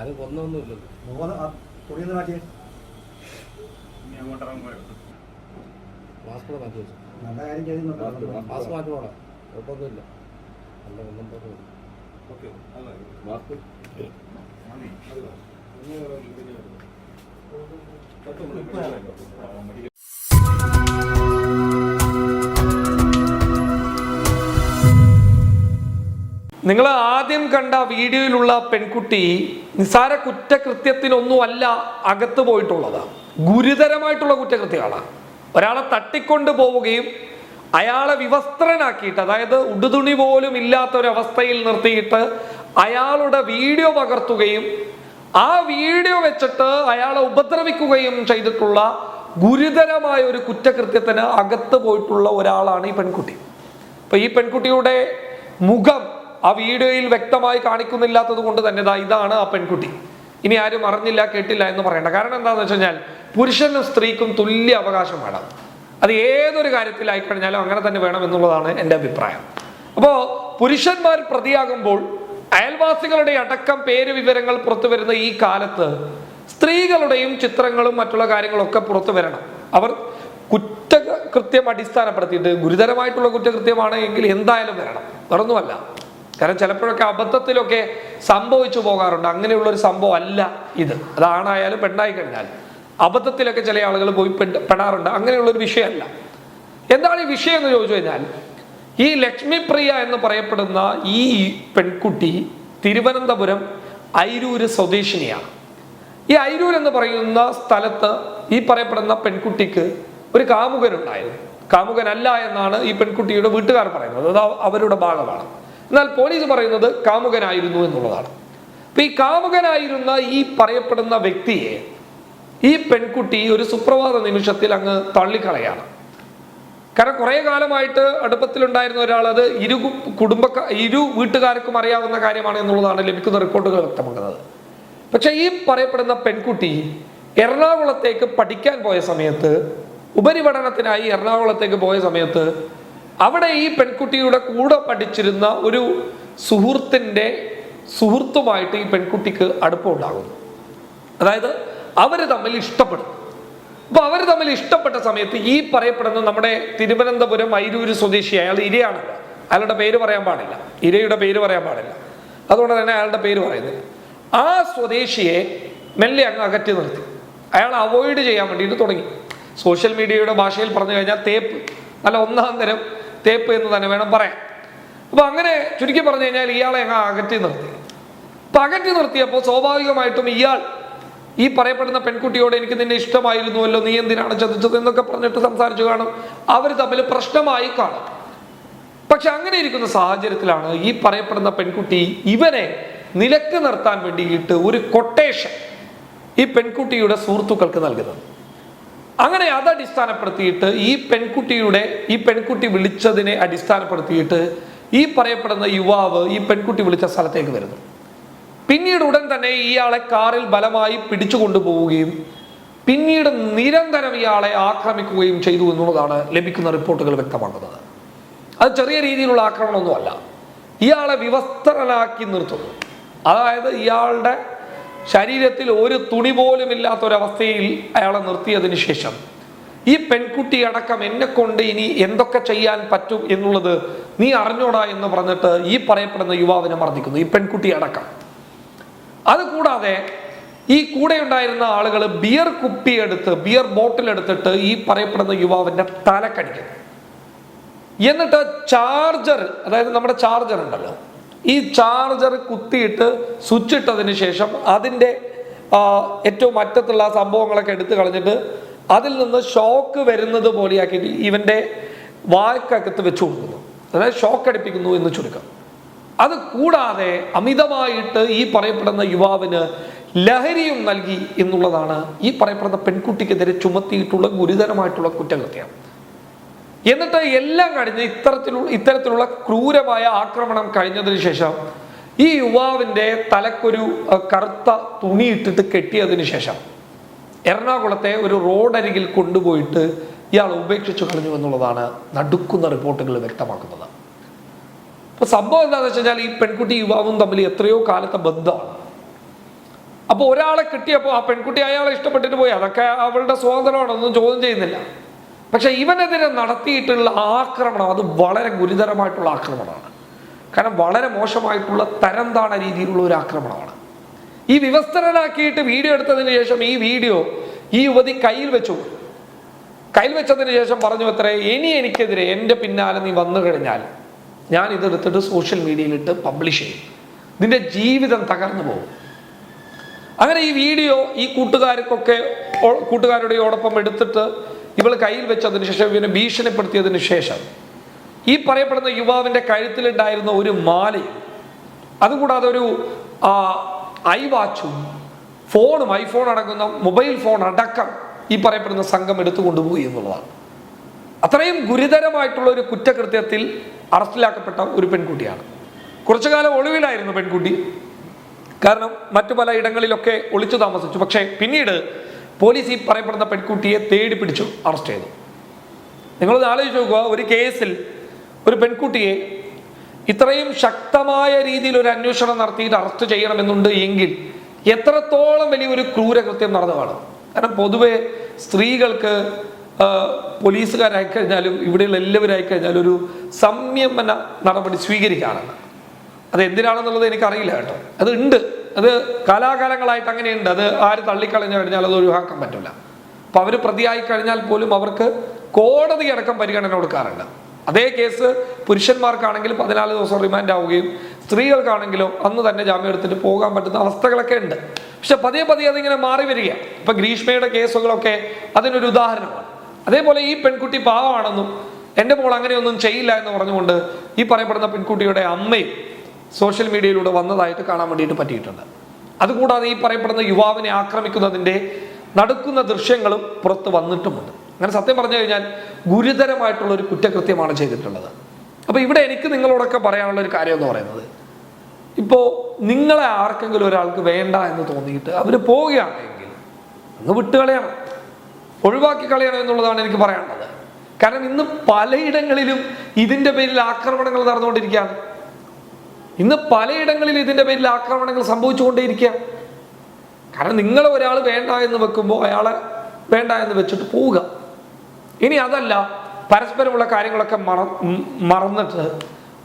അത് കൊന്നൊന്നുമില്ലല്ലോ മാറ്റിയേ മാസ്ക് മാറ്റി വെച്ചു. നല്ല കാര്യം മാസ്ക് മാറ്റണോടാ കുഴപ്പമൊന്നുമില്ല. നല്ല ഒന്നും പറഞ്ഞു നിങ്ങൾ ആദ്യം കണ്ട വീഡിയോയിലുള്ള പെൺകുട്ടി നിസാര കുറ്റകൃത്യത്തിനൊന്നുമല്ല അകത്ത് പോയിട്ടുള്ളത്. ഗുരുതരമായിട്ടുള്ള കുറ്റകൃത്യമാണ് ഒരാളെ തട്ടിക്കൊണ്ടു പോവുകയും അയാളെ വിവസ്ത്രനാക്കിയിട്ട് അതായത് ഉടുതുണി പോലും ഇല്ലാത്ത ഒരു അവസ്ഥയിൽ നിർത്തിയിട്ട് അയാളുടെ വീഡിയോ പകർത്തുകയും ആ വീഡിയോ വെച്ചിട്ട് അയാളെ ഉപദ്രവിക്കുകയും ചെയ്തിട്ടുള്ള ഗുരുതരമായ ഒരു കുറ്റകൃത്യത്തിന് അകത്ത് പോയിട്ടുള്ള ഒരാളാണ് ഈ പെൺകുട്ടി. അപ്പൊ ഈ പെൺകുട്ടിയുടെ മുഖം ആ വീഡിയോയിൽ വ്യക്തമായി കാണിക്കുന്നില്ലാത്തത് കൊണ്ട് തന്നെ ഇതാണ് ആ പെൺകുട്ടി. ഇനി ആരും അറിഞ്ഞില്ല കേട്ടില്ല എന്ന് പറയണ്ട. കാരണം എന്താണെന്ന് വെച്ച് കഴിഞ്ഞാൽ പുരുഷനും സ്ത്രീക്കും തുല്യ അവകാശം വേണം. അത് ഏതൊരു കാര്യത്തിലായി കഴിഞ്ഞാലും അങ്ങനെ തന്നെ വേണം എന്നുള്ളതാണ് എന്റെ അഭിപ്രായം. അപ്പോൾ പുരുഷന്മാർ പ്രതിയാകുമ്പോൾ അയൽവാസികളുടെ അടക്കം പേര് വിവരങ്ങൾ പുറത്തു വരുന്ന ഈ കാലത്ത് സ്ത്രീകളുടെയും ചിത്രങ്ങളും മറ്റുള്ള കാര്യങ്ങളൊക്കെ പുറത്തു വരണം. അവർ കുറ്റകൃത്യം അടിസ്ഥാനപ്പെടുത്തിയിട്ട് ഗുരുതരമായിട്ടുള്ള കുറ്റകൃത്യമാണ് എങ്കിൽ എന്തായാലും വരണം. വേറൊന്നുമല്ല. കാരണം ചിലപ്പോഴൊക്കെ അബദ്ധത്തിലൊക്കെ സംഭവിച്ചു പോകാറുണ്ട്. അങ്ങനെയുള്ള ഒരു സംഭവം അല്ല ഇത്. അതാണായാലും പെണ്ണായി കഴിഞ്ഞാൽ. അബദ്ധത്തിലൊക്കെ ചില ആളുകൾ പോയി പെടാറുണ്ട്. അങ്ങനെയുള്ള ഒരു വിഷയമല്ല. എന്താണ് ഈ വിഷയം എന്ന് ചോദിച്ചു കഴിഞ്ഞാൽ ഈ ലക്ഷ്മിപ്രിയ എന്ന് പറയപ്പെടുന്ന ഈ പെൺകുട്ടി തിരുവനന്തപുരം ഐരൂര് സ്വദേശിനിയാണ്. ഈ ഐരൂർ എന്ന് പറയുന്ന സ്ഥലത്ത് ഈ പറയപ്പെടുന്ന പെൺകുട്ടിക്ക് ഒരു കാമുകനുണ്ടായിരുന്നു. കാമുകനല്ല എന്നാണ് ഈ പെൺകുട്ടിയുടെ വീട്ടുകാർ പറയുന്നത്. അത് അവ- അവരുടെ ഭാഗമാണ്. എന്നാൽ പോലീസ് പറയുന്നത് കാമുകനായിരുന്നു എന്നുള്ളതാണ്. അപ്പൊ ഈ കാമുകനായിരുന്ന ഈ പറയപ്പെടുന്ന വ്യക്തിയെ ഈ പെൺകുട്ടി ഒരു സുപ്രഭാത നിമിഷത്തിൽ അങ്ങ് തള്ളിക്കളയാണ്. കാരണം കുറെ കാലമായിട്ട് അടുപ്പത്തിലുണ്ടായിരുന്ന ഒരാൾ അത് ഇരു കുടുംബക്ക കുടുംബ ഇരു വീട്ടുകാർക്കും അറിയാവുന്ന കാര്യമാണ് എന്നുള്ളതാണ് ലഭിക്കുന്ന റിപ്പോർട്ടുകൾ വ്യക്തമാക്കുന്നത്. പക്ഷേ ഈ പറയപ്പെടുന്ന പെൺകുട്ടി എറണാകുളത്തേക്ക് പഠിക്കാൻ പോയ സമയത്ത് ഉപരിപഠനത്തിനായി എറണാകുളത്തേക്ക് പോയ സമയത്ത് അവിടെ ഈ പെൺകുട്ടിയുടെ കൂടെ പഠിച്ചിരുന്ന ഒരു സുഹൃത്തിന്റെ സുഹൃത്തുമായിട്ട് ഈ പെൺകുട്ടിക്ക് അടുപ്പം അടുപ്പമുണ്ടാകുന്നു. അതായത് അവർ തമ്മിൽ ഇഷ്ടപ്പെടും. അപ്പൊ അവർ തമ്മിൽ ഇഷ്ടപ്പെട്ട സമയത്ത് ഈ പറയപ്പെടുന്ന നമ്മുടെ തിരുവനന്തപുരം ഐരൂര് സ്വദേശി അയാൾ ഇരയാണ്. അയാളുടെ പേര് പറയാൻ പാടില്ല. ഇരയുടെ പേര് പറയാൻ പാടില്ല. അതുകൊണ്ട് തന്നെ അയാളുടെ പേര് പറയുന്നില്ല ആ സ്വദേശിയെ മെല്ലെ അങ്ങ് അകറ്റി നിർത്തി. അയാൾ അവോയ്ഡ് ചെയ്യാൻ വേണ്ടിയിട്ട് തുടങ്ങി. സോഷ്യൽ മീഡിയയുടെ ഭാഷയിൽ പറഞ്ഞു കഴിഞ്ഞാൽ തേപ്പ്. നല്ല ഒന്നാം തരം തേപ്പ് എന്ന് തന്നെ വേണം പറയാൻ. അപ്പൊ അങ്ങനെ ചുരുക്കി പറഞ്ഞു കഴിഞ്ഞാൽ ഇയാളെ അങ്ങ് അകറ്റി നിർത്തി. അപ്പൊ അകറ്റി നിർത്തിയപ്പോൾ സ്വാഭാവികമായിട്ടും ഇയാൾ ഈ പറയപ്പെടുന്ന പെൺകുട്ടിയോട് എനിക്ക് നിന്നെ ഇഷ്ടമായിരുന്നുവല്ലോ നീ എന്തിനാണ് ചതിച്ചത് എന്നൊക്കെ പറഞ്ഞിട്ട് സംസാരിച്ചു കാണും. അവർ തമ്മിൽ പ്രശ്നമായി കാണും. പക്ഷെ അങ്ങനെ ഇരിക്കുന്ന സാഹചര്യത്തിലാണ് ഈ പറയപ്പെടുന്ന പെൺകുട്ടി ഇവനെ നിലയ്ക്ക് നിർത്താൻ വേണ്ടിയിട്ട് ഒരു കൊട്ടേഷൻ ഈ പെൺകുട്ടിയുടെ സുഹൃത്തുക്കൾക്ക് നൽകുന്നത്. അങ്ങനെ അത് അടിസ്ഥാനപ്പെടുത്തിയിട്ട് ഈ പെൺകുട്ടിയുടെ ഈ പെൺകുട്ടി വിളിച്ചതിനെ അടിസ്ഥാനപ്പെടുത്തിയിട്ട് ഈ പറയപ്പെടുന്ന യുവാവ് ഈ പെൺകുട്ടി വിളിച്ച സ്ഥലത്തേക്ക് വരുന്നു. പിന്നീട് ഉടൻ തന്നെ ഇയാളെ കാറിൽ ബലമായി പിടിച്ചു കൊണ്ടുപോവുകയും പിന്നീട് നിരന്തരം ഇയാളെ ആക്രമിക്കുകയും ചെയ്തു എന്നുള്ളതാണ് ലഭിക്കുന്ന റിപ്പോർട്ടുകൾ വ്യക്തമാക്കുന്നത്. അത് ചെറിയ രീതിയിലുള്ള ആക്രമണമൊന്നുമല്ല. ഇയാളെ വിവസ്ത്രനാക്കി നിർത്തുന്നു. അതായത് ഇയാളുടെ ശരീരത്തിൽ ഒരു തുണി പോലും ഇല്ലാത്തൊരവസ്ഥയിൽ അയാളെ നിർത്തിയതിന് ശേഷം ഈ പെൺകുട്ടി അടക്കം എന്നെ കൊണ്ട് ഇനി എന്തൊക്കെ ചെയ്യാൻ പറ്റും എന്നുള്ളത് നീ അറിഞ്ഞോടാ എന്ന് പറഞ്ഞിട്ട് ഈ പറയപ്പെടുന്ന യുവാവിനെ മർദ്ദിക്കുന്നു. ഈ പെൺകുട്ടി അടക്കം. അത് കൂടാതെ ഈ കൂടെ ഉണ്ടായിരുന്ന ആളുകൾ ബിയർ കുപ്പി എടുത്ത് ബിയർ ബോട്ടിൽ എടുത്തിട്ട് ഈ പറയപ്പെടുന്ന യുവാവിന്റെ തലക്കടിക്കുന്നു എന്നിട്ട് ചാർജർ അതായത് നമ്മുടെ ചാർജർ ഉണ്ടല്ലോ ഈ ചാർജർ കുത്തിയിട്ട് സ്വിച്ച് ഇട്ടതിന് ശേഷം അതിന്റെ ഏറ്റവും അറ്റത്തുള്ള സംഭവങ്ങളൊക്കെ എടുത്തു കളഞ്ഞിട്ട് അതിൽ നിന്ന് ഷോക്ക് വരുന്നത് പോലെയാക്കിയിട്ട് ഇവന്റെ വായ്ക്കകത്ത് വെച്ചു കൊടുക്കുന്നു. അതായത് ഷോക്ക് അടിപ്പിക്കുന്നു എന്ന് ചുരുക്കം. അത് കൂടാതെ അമിതമായിട്ട് ഈ പറയപ്പെടുന്ന യുവാവിന് ലഹരിയും നൽകി എന്നുള്ളതാണ് ഈ പറയപ്പെടുന്ന പെൺകുട്ടിക്കെതിരെ ചുമത്തിയിട്ടുള്ള ഗുരുതരമായിട്ടുള്ള കുറ്റകൃത്യം. എന്നിട്ട് എല്ലാം കഴിഞ്ഞ് ഇത്തരത്തിലുള്ള ഇത്തരത്തിലുള്ള ക്രൂരമായ ആക്രമണം കഴിഞ്ഞതിന് ശേഷം ഈ യുവാവിന്റെ തലക്കൊരു കറുത്ത തുണി ഇട്ടിട്ട് കെട്ടിയതിന് ശേഷം എറണാകുളത്തെ ഒരു റോഡരികിൽ കൊണ്ടുപോയിട്ട് ഇയാൾ ഉപേക്ഷിച്ചു കളഞ്ഞു എന്നുള്ളതാണ് നടുക്കുന്ന റിപ്പോർട്ടുകൾ വ്യക്തമാക്കുന്നത്. അപ്പൊ സംഭവം എന്താണെന്ന് വെച്ച് കഴിഞ്ഞാൽ ഈ പെൺകുട്ടി യുവാവും തമ്മിൽ എത്രയോ കാലത്തെ ബന്ധമാണ്. അപ്പോൾ ഒരാളെ കിട്ടിയപ്പോൾ ആ പെൺകുട്ടി അയാളെ ഇഷ്ടപ്പെട്ടിട്ട് പോയി. അതൊക്കെ അവളുടെ സ്വാതന്ത്ര്യമാണ് ഒന്നും ചോദ്യം ചെയ്യുന്നില്ല. പക്ഷെ ഇവനെതിരെ നടത്തിയിട്ടുള്ള ആക്രമണം അത് വളരെ ഗുരുതരമായിട്ടുള്ള ആക്രമണമാണ്. കാരണം വളരെ മോശമായിട്ടുള്ള തരം താണ രീതിയിലുള്ള ഒരു ആക്രമണമാണ്. ഈ വിവസ്ത്രനാക്കിയിട്ട് വീഡിയോ എടുത്തതിന് ശേഷം ഈ വീഡിയോ ഈ യുവതി കയ്യിൽ വെച്ചു. കയ്യിൽ വെച്ചതിന് ശേഷം പറഞ്ഞു അത്രേ ഇനി എനിക്കെതിരെ എന്റെ പിന്നാലെ നീ വന്നു കഴിഞ്ഞാൽ ഞാൻ ഇതെടുത്തിട്ട് സോഷ്യൽ മീഡിയയിലിട്ട് പബ്ലിഷ് ചെയ്യും. നിന്റെ ജീവിതം തകർന്നു പോകും. അങ്ങനെ ഈ വീഡിയോ ഈ കൂട്ടുകാർക്കൊക്കെ കൂട്ടുകാരുടെയോടൊപ്പം എടുത്തിട്ട് ഇവൾ കയ്യിൽ വെച്ചതിന് ശേഷം ഇവനെ ഭീഷണിപ്പെടുത്തിയതിന് ശേഷം ഈ പറയപ്പെടുന്ന യുവാവിന്റെ കഴുത്തിലുണ്ടായിരുന്ന ഒരു മാലയും അതുകൂടാതെ ഒരു ഐ വാച്ചും ഫോണും ഐഫോൺ അടങ്ങുന്ന മൊബൈൽ ഫോൺ അടക്കം ഈ പറയപ്പെടുന്ന സംഘം എടുത്തു കൊണ്ടുപോയി എന്നുള്ളതാണ്. അത്രയും ഗുരുതരമായിട്ടുള്ള ഒരു കുറ്റകൃത്യത്തിൽ അറസ്റ്റിലാക്കപ്പെട്ട ഒരു പെൺകുട്ടിയാണ്. കുറച്ചു കാലം ഒളിവിലായിരുന്നു പെൺകുട്ടി. കാരണം മറ്റു പല ഇടങ്ങളിലൊക്കെ ഒളിച്ചു താമസിച്ചു. പക്ഷേ പിന്നീട് പോലീസ് ഈ പറയപ്പെടുന്ന പെൺകുട്ടിയെ തേടി പിടിച്ചു അറസ്റ്റ് ചെയ്തു. നിങ്ങളൊന്ന് ആലോചിച്ച് നോക്കുക ഒരു കേസിൽ ഒരു പെൺകുട്ടിയെ ഇത്രയും ശക്തമായ രീതിയിൽ ഒരു അന്വേഷണം നടത്തിയിട്ട് അറസ്റ്റ് ചെയ്യണമെന്നുണ്ട് എങ്കിൽ എത്രത്തോളം വലിയൊരു ക്രൂരകൃത്യം നടന്നു കാണും കാരണം പൊതുവെ സ്ത്രീകൾക്ക് പോലീസുകാരായി കഴിഞ്ഞാലും ഇവിടെയുള്ള എല്ലാവരായി കഴിഞ്ഞാലും ഒരു സംയമന നടപടി സ്വീകരിക്കുകയാണെന്ന് അത് എന്തിനാണെന്നുള്ളത് എനിക്കറിയില്ല കേട്ടോ. അത് ഉണ്ട്. അത് കാലാകാലങ്ങളായിട്ട് അങ്ങനെയുണ്ട്. അത് ആര് തള്ളിക്കളഞ്ഞു കഴിഞ്ഞാൽ അത് ഒഴിവാക്കാൻ പറ്റില്ല. അപ്പോൾ അവർ പ്രതിയായി കഴിഞ്ഞാൽ പോലും അവർക്ക് കോടതി അടക്കം പരിഗണന കൊടുക്കാറുണ്ട്. അതേ കേസ് പുരുഷന്മാർക്കാണെങ്കിൽ പതിനാല് ദിവസം റിമാൻഡ് ആവുകയും സ്ത്രീകൾക്കാണെങ്കിലോ അന്ന് തന്നെ ജാമ്യം എടുത്തിട്ട് പോകാൻ പറ്റുന്ന അവസ്ഥകളൊക്കെ ഉണ്ട്. പക്ഷെ പതിയെ പതിയെ അതിങ്ങനെ മാറി വരിക ഇപ്പൊ ഗ്രീഷ്മയുടെ കേസുകളൊക്കെ അതിനൊരു ഉദാഹരണമാണ്. അതേപോലെ ഈ പെൺകുട്ടി പാവമാണെന്നും എന്റെ മോൾ അങ്ങനെയൊന്നും ചെയ്യില്ല എന്ന് പറഞ്ഞുകൊണ്ട് ഈ പറയപ്പെടുന്ന പെൺകുട്ടിയുടെ അമ്മയും സോഷ്യൽ മീഡിയയിലൂടെ വന്നതായിട്ട് കാണാൻ വേണ്ടിയിട്ട് പറ്റിയിട്ടുണ്ട്. അതുകൂടാതെ ഈ പറയപ്പെടുന്ന യുവാവിനെ ആക്രമിക്കുന്നതിന്റെ നടക്കുന്ന ദൃശ്യങ്ങളും പുറത്ത് വന്നിട്ടുമുണ്ട്. അങ്ങനെ സത്യം പറഞ്ഞു കഴിഞ്ഞാൽ ഗുരുതരമായിട്ടുള്ള ഒരു കുറ്റകൃത്യമാണ് ചെയ്തിട്ടുള്ളത്. അപ്പോൾ ഇവിടെ എനിക്ക് നിങ്ങളോടൊക്കെ പറയാനുള്ള ഒരു കാര്യം എന്ന് പറയുന്നത് ഇപ്പോൾ നിങ്ങളെ ആർക്കെങ്കിലും ഒരാൾക്ക് വേണ്ട എന്ന് തോന്നിയിട്ട് അവർ പോവുകയാണെങ്കിൽ അങ്ങ് വിട്ടുകളയണം. ഒഴിവാക്കി കളയണം എന്നുള്ളതാണ് എനിക്ക് പറയാനുള്ളത്. കാരണം ഇന്ന് പലയിടങ്ങളിലും ഇതിന്റെ പേരിൽ ആക്രമണങ്ങൾ നടന്നുകൊണ്ടിരിക്കുകയാണ്. ഇന്ന് പലയിടങ്ങളിൽ ഇതിന്റെ പേരിൽ ആക്രമണങ്ങൾ സംഭവിച്ചുകൊണ്ടേയിരിക്കുകയാണ്. കാരണം നിങ്ങൾ ഒരാൾ വേണ്ട എന്ന് വെക്കുമ്പോൾ അയാളെ വേണ്ട എന്ന് വെച്ചിട്ട് പോവുക. ഇനി അതല്ല പരസ്പരമുള്ള കാര്യങ്ങളൊക്കെ മറ മറന്നിട്ട്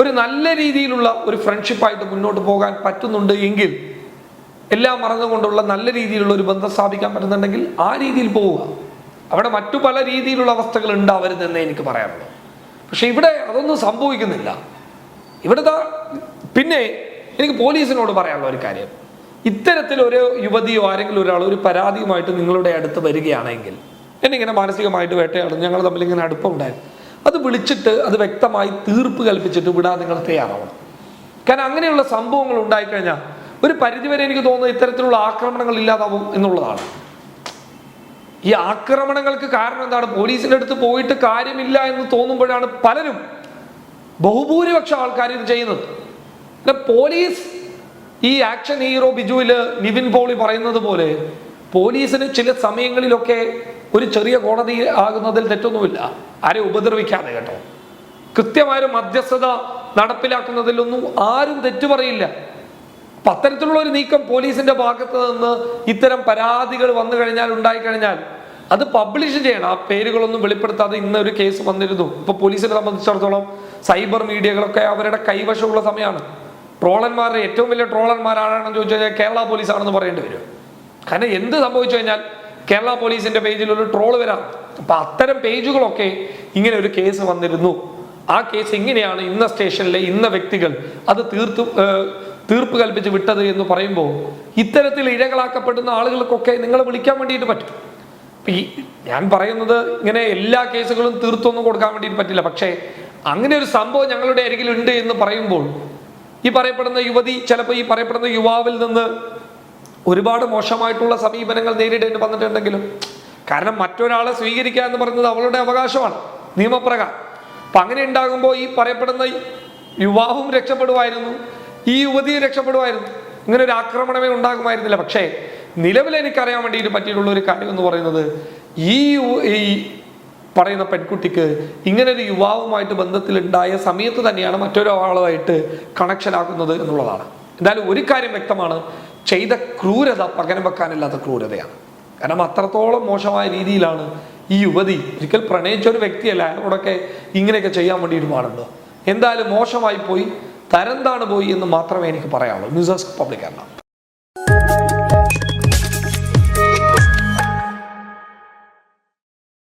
ഒരു നല്ല രീതിയിലുള്ള ഒരു ഫ്രണ്ട്ഷിപ്പായിട്ട് മുന്നോട്ട് പോകാൻ പറ്റുന്നുണ്ട് എങ്കിൽ എല്ലാം മറന്നുകൊണ്ടുള്ള നല്ല രീതിയിലുള്ള ഒരു ബന്ധം സ്ഥാപിക്കാൻ പറ്റുന്നുണ്ടെങ്കിൽ ആ രീതിയിൽ പോവുക. അവിടെ മറ്റു പല രീതിയിലുള്ള അവസ്ഥകൾ ഉണ്ടാവരുതെന്ന് എനിക്ക് പറയാനുള്ളൂ. പക്ഷെ ഇവിടെ അതൊന്നും സംഭവിക്കുന്നില്ല. ഇവിടുത്തെ പിന്നെ എനിക്ക് പോലീസിനോട് പറയാനുള്ള ഒരു കാര്യം. ഇത്തരത്തിൽ ഒരു യുവതിയോ ആരെങ്കിലും ഒരാളോ ഒരു പരാതിയുമായിട്ട് നിങ്ങളുടെ അടുത്ത് വരികയാണെങ്കിൽ എന്നിങ്ങനെ മാനസികമായിട്ട് വേട്ടയാടും? ഞങ്ങൾ തമ്മിൽ ഇങ്ങനെ അടുപ്പമുണ്ടായിരുന്നു അത് വിളിച്ചിട്ട് അത് വ്യക്തമായി തീർപ്പ് കൽപ്പിച്ചിട്ട് വിടാൻ നിങ്ങൾ തയ്യാറാവണം. കാരണം അങ്ങനെയുള്ള സംഭവങ്ങൾ ഉണ്ടായിക്കഴിഞ്ഞാൽ ഒരു പരിധിവരെ എനിക്ക് തോന്നുന്നത് ഇത്തരത്തിലുള്ള ആക്രമണങ്ങൾ ഇല്ലാതാവും എന്നുള്ളതാണ്. ഈ ആക്രമണങ്ങൾക്ക് കാരണം എന്താണ്? പോലീസിന്റെ അടുത്ത് പോയിട്ട് കാര്യമില്ല എന്ന് തോന്നുമ്പോഴാണ് പലരും ബഹുഭൂരിപക്ഷം ആൾക്കാർ ഇത് ചെയ്യുന്നത്. പോലീസ് ഈ ആക്ഷൻ ഹീറോ ബിജുവിൽ നിവിൻ പോളി പറയുന്നത് പോലെ പോലീസിന് ചില സമയങ്ങളിലൊക്കെ ഒരു ചെറിയ കോടതി ആകുന്നതിൽ തെറ്റൊന്നുമില്ല. ആരെ ഉപദ്രവിക്കാതെ കേട്ടോ. കൃത്യമായൊരു മധ്യസ്ഥത നടപ്പിലാക്കുന്നതിലൊന്നും ആരും തെറ്റു പറയില്ല. അപ്പൊ അത്തരത്തിലുള്ള ഒരു നീക്കം പോലീസിന്റെ ഭാഗത്ത് നിന്ന് ഇത്തരം പരാതികൾ വന്നു കഴിഞ്ഞാൽ ഉണ്ടായി കഴിഞ്ഞാൽ അത് പബ്ലിഷ് ചെയ്യണം. ആ പേരുകളൊന്നും വെളിപ്പെടുത്താതെ ഇന്ന് ഒരു കേസ് വന്നിരുന്നു. ഇപ്പൊ പോലീസിനെ സംബന്ധിച്ചിടത്തോളം സൈബർ മീഡിയകളൊക്കെ അവരുടെ കൈവശമുള്ള സമയമാണ്. ട്രോളന്മാരുടെ ഏറ്റവും വലിയ ട്രോളന്മാരാണെന്ന് ചോദിച്ചു കഴിഞ്ഞാൽ കേരള പോലീസ് ആണെന്ന് പറയേണ്ടി വരും. കാരണം എന്ത് സംഭവിച്ചു കഴിഞ്ഞാൽ കേരള പോലീസിന്റെ പേജിൽ ഒരു ട്രോൾ വരാം. അപ്പൊ അത്തരം പേജുകളൊക്കെ ഇങ്ങനെ ഒരു കേസ് വന്നിരുന്നു. ആ കേസ് ഇങ്ങനെയാണ് ഇന്ന സ്റ്റേഷനിലെ ഇന്ന വ്യക്തികൾ അത് തീർത്തു തീർപ്പ് കൽപ്പിച്ച് വിട്ടത് എന്ന് പറയുമ്പോൾ ഇത്തരത്തിൽ ഇരകളാക്കപ്പെടുന്ന ആളുകൾക്കൊക്കെ നിങ്ങളെ വിളിക്കാൻ വേണ്ടിയിട്ട് പറ്റും. ഈ ഞാൻ പറയുന്നത് ഇങ്ങനെ എല്ലാ കേസുകളും തീർത്തൊന്നും കൊടുക്കാൻ വേണ്ടിയിട്ട് പറ്റില്ല. പക്ഷേ അങ്ങനെ ഒരു സംഭവം ഞങ്ങളുടെ അരികിലുണ്ട് എന്ന് പറയുമ്പോൾ ഈ പറയപ്പെടുന്ന യുവതി ചിലപ്പോൾ ഈ പറയപ്പെടുന്ന യുവാവിൽ നിന്ന് ഒരുപാട് മോശമായിട്ടുള്ള സമീപനങ്ങൾ നേരിടേണ്ടി വന്നിട്ടുണ്ടെങ്കിലും കാരണം മറ്റൊരാളെ സ്വീകരിക്കുക എന്ന് പറയുന്നത് അവളുടെ അവകാശമാണ് നിയമപ്രകാരം. അപ്പൊ അങ്ങനെ ഉണ്ടാകുമ്പോൾ ഈ പറയപ്പെടുന്ന യുവാവും രക്ഷപ്പെടുമായിരുന്നു ഈ യുവതി രക്ഷപ്പെടുമായിരുന്നു. ഇങ്ങനെ ഒരു ആക്രമണമേ ഉണ്ടാകുമായിരുന്നില്ല. പക്ഷേ നിലവിൽ എനിക്കറിയാൻ വേണ്ടിയിട്ട് പറ്റിയിട്ടുള്ള ഒരു കാര്യം എന്ന് പറയുന്നത് ഈ ഈ പറയുന്ന പെൺകുട്ടിക്ക് ഇങ്ങനെ ഒരു യുവാവുമായിട്ട് ബന്ധത്തിലുണ്ടായ സമയത്ത് തന്നെയാണ് മറ്റൊരാളുമായിട്ട് കണക്ഷൻ ആക്കുന്നത് എന്നുള്ളതാണ്. എന്തായാലും ഒരു കാര്യം വ്യക്തമാണ്. ചെയ്ത ക്രൂരത പകരം വെക്കാനില്ലാത്ത ക്രൂരതയാണ്. കാരണം അത്രത്തോളം മോശമായ രീതിയിലാണ് ഈ യുവതി ഒരിക്കൽ പ്രണയിച്ച ഒരു വ്യക്തിയല്ല അയാളോടൊക്കെ ഇങ്ങനെയൊക്കെ ചെയ്യാൻ വേണ്ടിയിട്ട് പാടുണ്ടോ എന്തായാലും മോശമായി പോയി. തരം താണ് പോയി എന്ന് മാത്രമേ എനിക്ക് പറയാനുള്ളൂ. News desk public